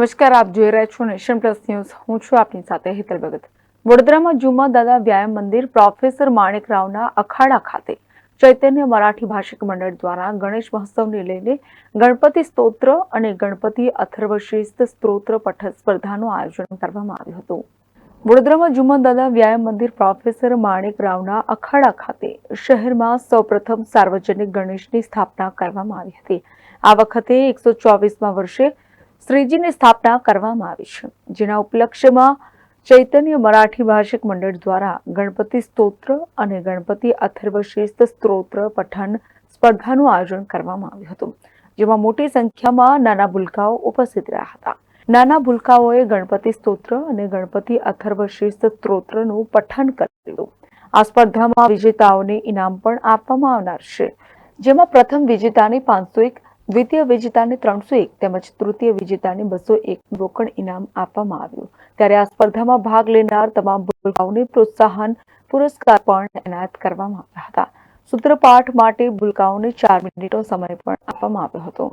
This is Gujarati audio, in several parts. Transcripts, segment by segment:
નમસ્કાર, આપ જોઈ રહ્યા છો નેશન પ્લસ ન્યૂઝ. હું છું આપની સાથે હેતલ ભગત. વડોદરામાં જુમા દાદા વ્યાયામ મંદિર પ્રોફેસર માણેક રાવના અખાડા ખાતે ચૈતન્ય મરાઠી ભાષિક મંડળ દ્વારા ગણેશ મહોત્સવને લઈને ગણપતિ સ્તોત્ર અને ગણપતિ અથર્વશ્રેષ્ઠ સ્તોત્ર પઠન સ્પર્ધાનું આયોજન કરવામાં આવ્યું હતું. વડોદરામાં જુમા દાદા વ્યાયામ મંદિર પ્રોફેસર માણેક રાવના અખાડા ખાતે શહેરમાં સૌપ્રથમ સાર્વજનિક ગણેશની સ્થાપના કરવામાં આવી હતી. આ વખતે એકસો ચોવીસમાં વર્ષે શ્રીજીની સ્થાપના કરવામાં આવી છે, જેના ઉપલક્ષ્યમાં ચૈતન્ય મરાઠી ભાષિક મંડળ દ્વારા ગણપતિ સ્તોત્ર અને ગણપતિ અથર્વશિસ્ત સ્તોત્ર પઠન સ્પર્ધાનું આયોજન કરવામાં આવ્યું હતું, જેમાં મોટી સંખ્યામાં નાના ભૂલકાઓ ઉપસ્થિત રહ્યા હતા. નાના ભૂલકાઓએ ગણપતિ સ્તોત્ર અને ગણપતિ અથર્વશિસ્ત સ્તોત્રનું પઠન કર્યું આ સ્પર્ધામાં વિજેતાઓને ઇનામ પણ આપવામાં આવનાર છે, જેમાં પ્રથમ વિજેતાને પાંચસો એક દ્વિતીય વિજેતાને ત્રણસો એક તેમજ તૃતીય વિજેતાને બસો એક રોકડ ઇનામ આપવામાં આવ્યું. ત્યારે આ સ્પર્ધામાં ભાગ લેનાર તમામ ભૂલકાઓને પ્રોત્સાહન પુરસ્કાર પણ એનાયત કરવામાં આવ્યા હતા. સૂત્રપાઠ માટે ભૂલકાઓને ચાર મિનિટનો સમય પણ આપવામાં આવ્યો હતો.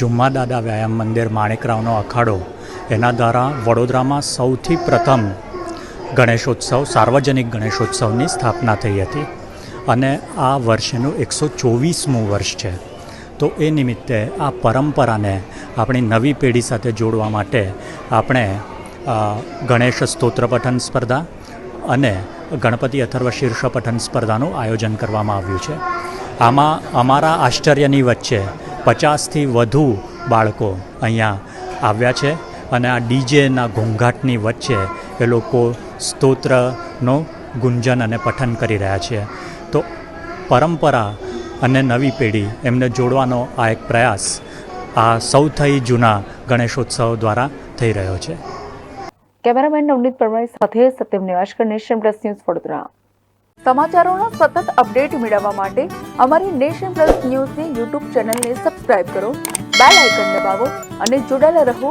જુમ્મા દાદા વ્યાયામ મંદિર માણેકરાવનો અખાડો. એના દ્વારા વડોદરામાં સૌથી પ્રથમ ગણેશોત્સવ, સાર્વજનિક ગણેશોત્સવની સ્થાપના થઈ હતી અને આ વર્ષનું એકસો ચોવીસમું વર્ષ છે. તો એ નિમિત્તે આ પરંપરાને આપણી નવી પેઢી સાથે જોડવા માટે આપણે ગણેશ સ્તોત્ર પઠન સ્પર્ધા અને ગણપતિ અથર્વ શીર્ષ પઠન સ્પર્ધાનું આયોજન કરવામાં આવ્યું છે. આમાં અમારા આશ્ચર્યની વચ્ચે પચાસથી વધુ બાળકો અહીંયા આવ્યા છે. અને આ ડીજેના ઘોંઘાટની વચ્ચે એ લોકો સ્તોત્રનો ગુંજન અને પઠન કરી રહ્યા છે. તો પરંપરા અને નવી પેઢી એમને જોડવાનો આ એક પ્રયાસ આ સૌથી જૂના ગણેશોત્સવ દ્વારા થઈ રહ્યો છે. કેમેરામેન નવનીત પરમાર સાથે Satyam Nivaskar Nation Plus News Vadodara. સમાચારોના સતત અપડેટ મેળવવા માટે અમારી નેશન પ્લસ ન્યૂઝની યુટ્યુબ ચેનલને સબસ્ક્રાઇબ કરો, બેલ આઇકન દબાવો અને જોડાયેલા રહો